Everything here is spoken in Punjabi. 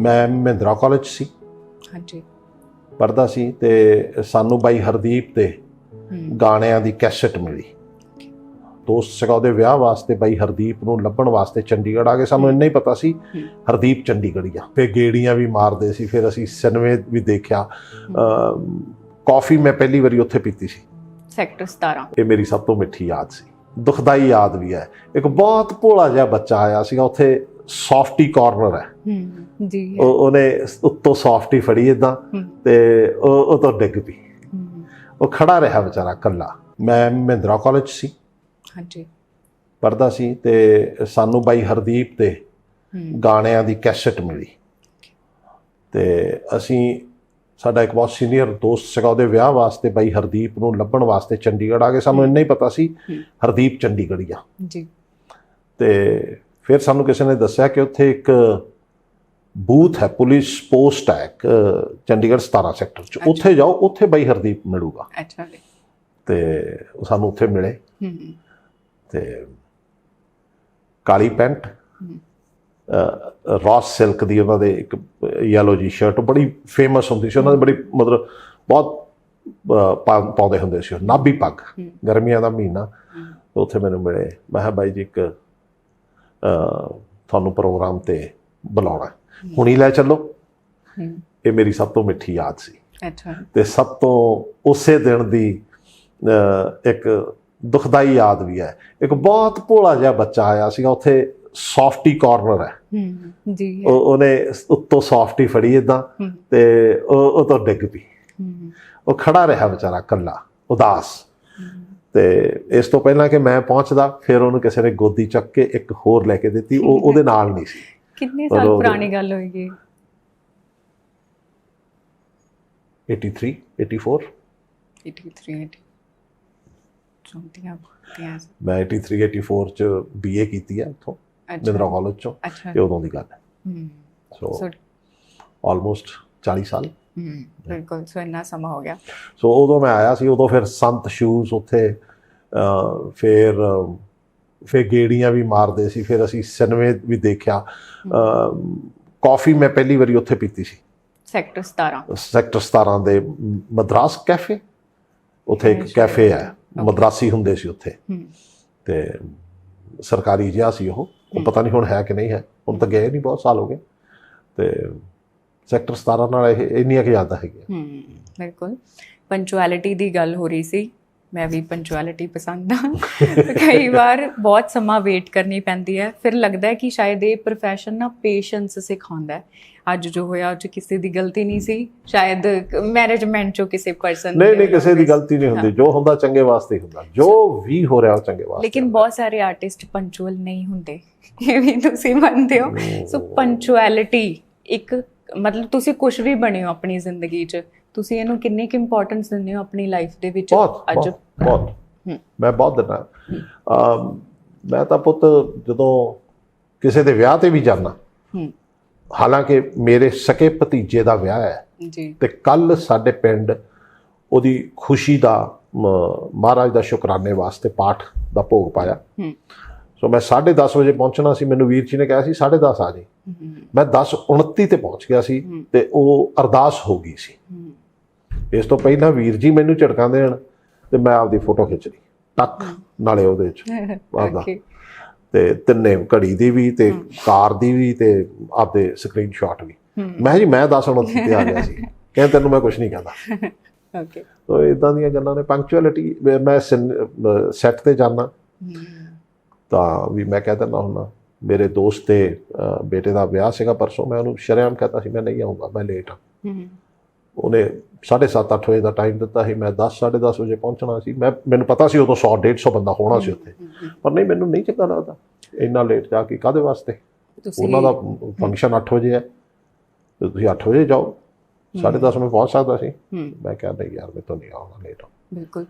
ਮੈਂ ਮਹਿੰਦਰਾ ਕਾਲਜ ਸੀ। ਹਾਂਜੀ। ਪੜ੍ਹਦਾ ਸੀ ਤੇ ਸਾਨੂੰ ਬਾਈ ਹਰਦੀਪ ਦੇ ਗਾਣਿਆਂ ਦੀ ਕੈਸਟ ਮਿਲੀ। ਦੋਸਤ ਸੀਗਾ ਉਹਦੇ ਵਿਆਹ ਵਾਸਤੇ ਬਾਈ ਹਰਦੀਪ ਨੂੰ ਲੱਭਣ ਵਾਸਤੇ ਚੰਡੀਗੜ੍ਹ ਆ ਗਏ। ਸਾਨੂੰ ਇੰਨਾ ਹੀ ਪਤਾ ਸੀ। ਹਰਦੀਪ ਚੰਡੀਗੜ੍ਹੀਆ ਫਿਰ ਗੇੜੀਆਂ ਵੀ ਮਾਰਦੇ ਸੀ ਫਿਰ ਅਸੀਂ ਸਿਨੇਮੇ ਵੀ ਦੇਖਿਆ। ਕਾਫੀ ਮੈਂ ਪਹਿਲੀ ਵਾਰੀ ਉੱਥੇ ਪੀਤੀ ਸੀ। ਸੈਕਟਰ 17 ਇਹ ਮੇਰੀ ਸਭ ਤੋਂ ਮਿੱਠੀ ਯਾਦ ਸੀ। ਦੁਖਦਾਈ ਯਾਦ ਵੀ ਹੈ। ਇੱਕ ਬਹੁਤ ਭੋਲਾ ਜਿਹਾ ਬੱਚਾ ਆਇਆ ਸੀਗਾ ਉੱਥੇ ਸੌਫਟੀ ਕਾਰਨਰ ਹੈ। ਜੀ। ਉਹ ਉਹਨੇ ਉੱਤੋਂ ਸੌਫਟੀ ਫੜੀ ਇਦਾਂ ਤੇ ਉਹ ਉਹ ਤੋਂ ਡਿੱਗ ਪਈ। ਉਹ ਖੜਾ ਰਿਹਾ ਵਿਚਾਰਾ ਇਕੱਲਾ। ਮੈਂ ਮਹਿੰਦਰਾ ਕਾਲਜ ਸੀ। ਹਾਂਜੀ। ਪੜ੍ਹਦਾ ਸੀ ਤੇ ਸਾਨੂੰ ਬਾਈ ਹਰਦੀਪ ਹਮ, ਗਾਣਿਆਂ ਦੀ ਕੈਸਟ ਮਿਲੀ। ਤੇ ਅਸੀਂ ਸਾਡਾ ਇੱਕ ਬਹੁਤ ਸੀਨੀਅਰ ਦੋਸਤ ਸੀਗਾ ਉਹਦੇ ਵਿਆਹ ਵਾਸਤੇ ਬਾਈ ਹਰਦੀਪ ਨੂੰ ਲੱਭਣ ਵਾਸਤੇ ਚੰਡੀਗੜ੍ਹ ਆ ਗਏ। ਸਾਨੂੰ ਇੰਨਾ ਹੀ ਪਤਾ ਸੀ। ਹਰਦੀਪ ਚੰਡੀਗੜ੍ਹੀਆ ਜੀ। ਤੇ ਫਿਰ ਸਾਨੂੰ ਕਿਸੇ ਨੇ ਦੱਸਿਆ ਕਿ ਉੱਥੇ ਇੱਕ ਬੂਥ ਹੈ ਪੁਲਿਸ ਪੋਸਟ ਹੈ ਚੰਡੀਗੜ੍ਹ 17 ਸੈਕਟਰ ਚ। ਉੱਥੇ ਜਾਓ ਉੱਥੇ ਬਾਈ ਹਰਦੀਪ ਮਿਲੂਗਾ। ਅੱਛਾ ਜੀ। ਤੇ ਉਹ ਸਾਨੂੰ ਉੱਥੇ ਮਿਲੇ। ਹਮ, ਤੇ ਕਾਲੀ ਪੈਂਟ ਰੌਸ ਸਿਲਕ ਦੀ ਉਹਨਾਂ ਦੇ ਇੱਕ ਯੈਲੋ ਜੀ ਸ਼ਰਟ ਬੜੀ ਫੇਮਸ ਹੁੰਦੀ ਸੀ। ਉਹਨਾਂ ਦੇ ਬੜੀ ਮਤਲਬ ਬਹੁਤ ਪਾਉਂਦੇ ਹੁੰਦੇ ਸੀ। ਨਾਭੀ ਪੱਗ ਗਰਮੀਆਂ ਦਾ ਮਹੀਨਾ। ਉੱਥੇ ਮੈਨੂੰ ਮਿਲੇ। ਮੈਂ ਕਿਹਾ ਬਾਈ ਜੀ ਇੱਕ ਤੁਹਾਨੂੰ ਪ੍ਰੋਗਰਾਮ ਤੇ ਬੁਲਾਉਣਾ ਹੈ। ਹੁਣੀ ਲੈ ਚੱਲੋ। ਇਹ ਮੇਰੀ ਸਭ ਤੋਂ ਮਿੱਠੀ ਯਾਦ ਸੀ। ਅੱਛਾ। ਤੇ ਸਭ ਤੋਂ ਉਸੇ ਦਿਨ ਦੀ ਇੱਕ ਦੁਖਦਾਈ ਯਾਦ ਵੀ ਹੈ। ਇੱਕ ਬਹੁਤ ਭੋਲਾ ਜਿਹਾ ਬੱਚਾ ਆਇਆ ਸੀਗਾ ਉੱਥੇ ਸੌਫਟੀ ਕਾਰਨਰ ਹੈ। ਜੀ। ਉਹ ਉਹਨੇ ਉੱਤੋਂ ਸੌਫਟੀ ਫੜੀ ਇਦਾਂ ਤੇ ਉਹ ਉਹ ਤੋਂ ਡਿੱਗ ਪਈ। ਉਹ ਖੜਾ ਰਿਹਾ ਵਿਚਾਰਾ ਇਕੱਲਾ ਉਦਾਸ। ਤੇ ਇਸ ਤੋਂ ਪਹਿਲਾਂ ਕਿ ਮੈਂ ਪਹੁੰਚਦਾ ਫਿਰ ਉਹਨੂੰ ਕਿਸੇ ਨੇ ਗੋਦੀ ਚੱਕ ਕੇ ਇੱਕ ਹੋਰ ਲੈ ਕੇ ਦਿੱਤੀ ਉਹ ਉਹਦੇ ਨਾਲ ਨਹੀਂ ਸੀ। ਕਿੰਨੇ ਸਾਲ ਪੁਰਾਣੀ ਗੱਲ ਹੋਏਗੀ? 83 84 83 80 ਚੌਂਤੀਆਂ ਤੀਆਂ ਮੈਂ 83 84 ਚ ਬੀਏ ਕੀਤੀ ਹੈ ਉੱਥੋਂ ਮਹਿੰਦਰਾ ਕਾਲਜ ਚੋਂ ਇਹ ਉਦੋਂ ਦੀ ਗੱਲ ਹੈ। ਸੋ ਆਲਮੋਸਟ 40 ਸਾਲ। ਬਿਲਕੁਲ। ਸੋ ਇੰਨਾ ਸਮਾਂ ਹੋ ਗਿਆ। ਸੋ ਉਦੋਂ ਮੈਂ ਆਇਆ ਸੀ ਉਦੋਂ ਫਿਰ ਸੰਤ ਸ਼ੂਜ਼ ਉੱਥੇ ਫਿਰ ਫਿਰ ਗੇੜੀਆਂ ਵੀ ਮਾਰਦੇ ਸੀ ਫਿਰ ਅਸੀਂ ਸਿਨੇਮੇ ਵੀ ਦੇਖਿਆ। ਕਾਫੀ ਮੈਂ ਪਹਿਲੀ ਵਾਰੀ ਉੱਥੇ ਪੀਤੀ ਸੀ। ਸੈਕਟਰ 17 ਸੈਕਟਰ 17 ਦੇ ਮਦਰਾਸ ਕੈਫੇ? ਉੱਥੇ ਇੱਕ। ਕੈਫੇ ਹੈ ਮਦਰਾਸੀ ਹੁੰਦੇ ਸੀ ਉੱਥੇ। ਤੇ ਸਰਕਾਰੀ ਜਿਹਾ ਸੀ ਉਹ। ਉਹ ਪਤਾ ਨਹੀਂ ਹੁਣ ਹੈ ਕਿ ਨਹੀਂ ਹੈ। ਹੁਣ ਤਾਂ ਗਏ ਨਹੀਂ ਬਹੁਤ ਸਾਲ ਹੋ ਗਏ। ਤੇ ਸੈਕਟਰ 17 ਨਾਲ ਇਹ ਇੰਨੀਆਂ ਕਿ ਯਾਦਾਂ ਹੈਗੀਆਂ। ਹਮ ਬਿਲਕੁਲ। ਪੰਚੁਅਲਿਟੀ ਦੀ ਗੱਲ ਹੋ ਰਹੀ ਸੀ। ਮੈਂ ਵੀ ਪੰਚੁਅਲਿਟੀ ਪਸੰਦ ਆ ਕਈ ਵਾਰ ਬਹੁਤ ਸਮਾਂ ਵੇਟ ਕਰਨੀ ਪੈਂਦੀ ਹੈ। ਫਿਰ ਲੱਗਦਾ ਹੈ ਕਿ ਸ਼ਾਇਦ ਇਹ profession ਨਾ ਪੇਸ਼ੈਂਸ ਸਿਖਾਉਂਦਾ ਹੈ। ਅੱਜ ਜੋ ਹੋਇਆ ਉਹ 'ਚ ਕਿਸੇ ਦੀ ਗਲਤੀ ਨਹੀਂ ਸੀ। ਸ਼ਾਇਦ ਮੈਨੇਜਮੈਂਟ ਚੋਂ ਕਿਸੇ ਪਰਸਨ ਨਹੀਂ ਨਹੀਂ ਕਿਸੇ ਦੀ ਗਲਤੀ ਨਹੀਂ ਹੁੰਦੀ। ਜੋ ਹੁੰਦਾ ਚੰਗੇ ਵਾਸਤੇ ਹੁੰਦਾ। ਜੋ ਵੀ ਹੋ ਰਿਹਾ ਉਹ ਚੰਗੇ ਵਾਸਤੇ ਲੇਕਿਨ। ਬਹੁਤ ਸਾਰੇ ਆਰਟਿਸਟ ਪੰਚੁਅਲ ਨਹੀਂ ਹੁੰਦੇ। ਇਹ ਵੀ ਤੁਸੀਂ ਮੰਨਦੇ ਹੋ। ਸੋ ਪੰਚੁਅਲਿਟੀ ਇੱਕ ਮਤਲਬ ਤੁਸੀਂ ਕੁਝ ਵੀ ਬਣੇ ਹੋ ਆਪਣੀ ਜ਼ਿੰਦਗੀ 'ਚ ਤੁਸੀਂ ਇਹਨੂੰ ਕਿੰਨੀ ਕੁ ਇੰਪੋਰਟੈਂਸ ਦਿੰਦੇ ਹੋ ਆਪਣੀ ਲਾਈਫ ਦੇ ਵਿੱਚ ਬਹੁਤ ਬਹੁਤ। ਮੈਂ ਬਹੁਤ ਦਿੰਦਾ। ਅਮ, ਮੈਂ ਤਾਂ ਪੁੱਤ ਜਦੋਂ ਕਿਸੇ ਦੇ ਵਿਆਹ ਤੇ ਵੀ ਹੂੰ। ਹਾਲਾਂਕਿ ਮੇਰੇ ਸਕੇ ਭਤੀਜੇ ਦਾ ਵਿਆਹ ਹੈ ਜੀ। ਤੇ ਕੱਲ ਸਾਡੇ ਪਿੰਡ ਉਹਦੀ ਖੁਸ਼ੀ ਦਾ ਮਹਾਰਾਜ ਦਾ ਸ਼ੁਕਰਾਨੇ ਵਾਸਤੇ ਪਾਠ ਦਾ ਭੋਗ ਪਾਇਆ। ਹੂੰ। ਸੋ ਮੈਂ 10:30 ਵਜੇ ਪਹੁੰਚਣਾ ਸੀ ਮੈਨੂੰ ਵੀਰ ਜੀ ਨੇ ਕਿਹਾ ਸੀ 10:30 ਆ ਜੀ। ਮੈਂ 10:29 ਤੇ ਪਹੁੰਚ ਗਿਆ ਸੀ। ਤੇ ਉਹ ਅਰਦਾਸ ਹੋ ਗਈ ਸੀ। ਇਸ ਤੋਂ ਪਹਿਲਾਂ ਵੀਰ ਜੀ ਮੈਨੂੰ ਝਟਕਾਂ ਦੇਣ ਤੇ ਮੈਂ ਆਪਦੀ ਫੋਟੋ ਖਿੱਚ ਲਈ। ਟੱਕ ਨਾਲੇ ਉਹਦੇ ਚ। ਵਾਦਾ। ਓਕੇ ਤੇ ਤਿੰਨੇ ਘੜੀ ਦੀ ਵੀ ਤੇ ਕਾਰ ਦੀ ਵੀ ਤੇ ਆਪਦੇ ਸਕਰੀਨਸ਼ਾਟ ਵੀ। ਮੈਂ ਜੀ ਮੈਂ 10:29 ਤੇ ਆ ਗਿਆ ਸੀ। ਕਹਿੰਦੇ ਤੈਨੂੰ ਮੈਂ ਕੁਝ ਨਹੀਂ ਕਹਿੰਦਾ। ਓਕੇ ਸੋ ਇਦਾਂ ਦੀਆਂ ਗੱਲਾਂ ਨੇ। ਪੰਕਚੁਅਲਿਟੀ ਮੈਂ ਸੈੱਟ ਤੇ ਜਾਣਾ ਤਾਂ ਵੀ ਮੈਂ ਕਹਿ ਦਿੰਦਾ ਹੁੰਦਾ ਮੇਰੇ ਦੋਸਤ ਦੇ ਬੇਟੇ ਦਾ ਵਿਆਹ ਸੀਗਾ ਪਰਸੋਂ ਮੈਂ ਉਹਨੂੰ ਸ਼ਰੇਆਮ ਕਹਤਾ ਸੀ ਮੈਂ ਨਹੀਂ ਆਉਂਗਾ ਮੈਂ ਲੇਟ ਹੂੰ। ਉਹਨੇ 7:30 8 ਵਜੇ ਦਾ ਟਾਈਮ ਦਿੱਤਾ ਸੀ ਮੈਂ 10 10:30 ਵਜੇ ਪਹੁੰਚਣਾ ਸੀ। ਮੈਂ ਮੈਨੂੰ ਪਤਾ ਸੀ ਉਦੋਂ 100 150 ਬੰਦਾ ਹੋਣਾ ਸੀ ਉੱਥੇ। ਪਰ ਨਹੀਂ ਮੈਨੂੰ ਨਹੀਂ ਚੰਗਾ ਲੱਗਦਾ। ਇੰਨਾ ਲੇਟ ਜਾ ਕੇ ਕਾਦੇ ਵਾਸਤੇ? ਉਹਨਾਂ ਦਾ ਫੰਕਸ਼ਨ 8 ਵਜੇ ਹੈ। ਤੁਸੀਂ 8 ਵਜੇ ਜਾਓ। 10:30 ਮੈਂ ਪਹੁੰਚ ਸਕਦਾ ਸੀ। ਮੈਂ ਕਿਹਾ ਨਹੀਂ ਯਾਰ ਮੈਂ ਤਾਂ ਨਹੀਂ ਆਉਣਾ ਲੇਟ ਬਿਲਕੁਲ।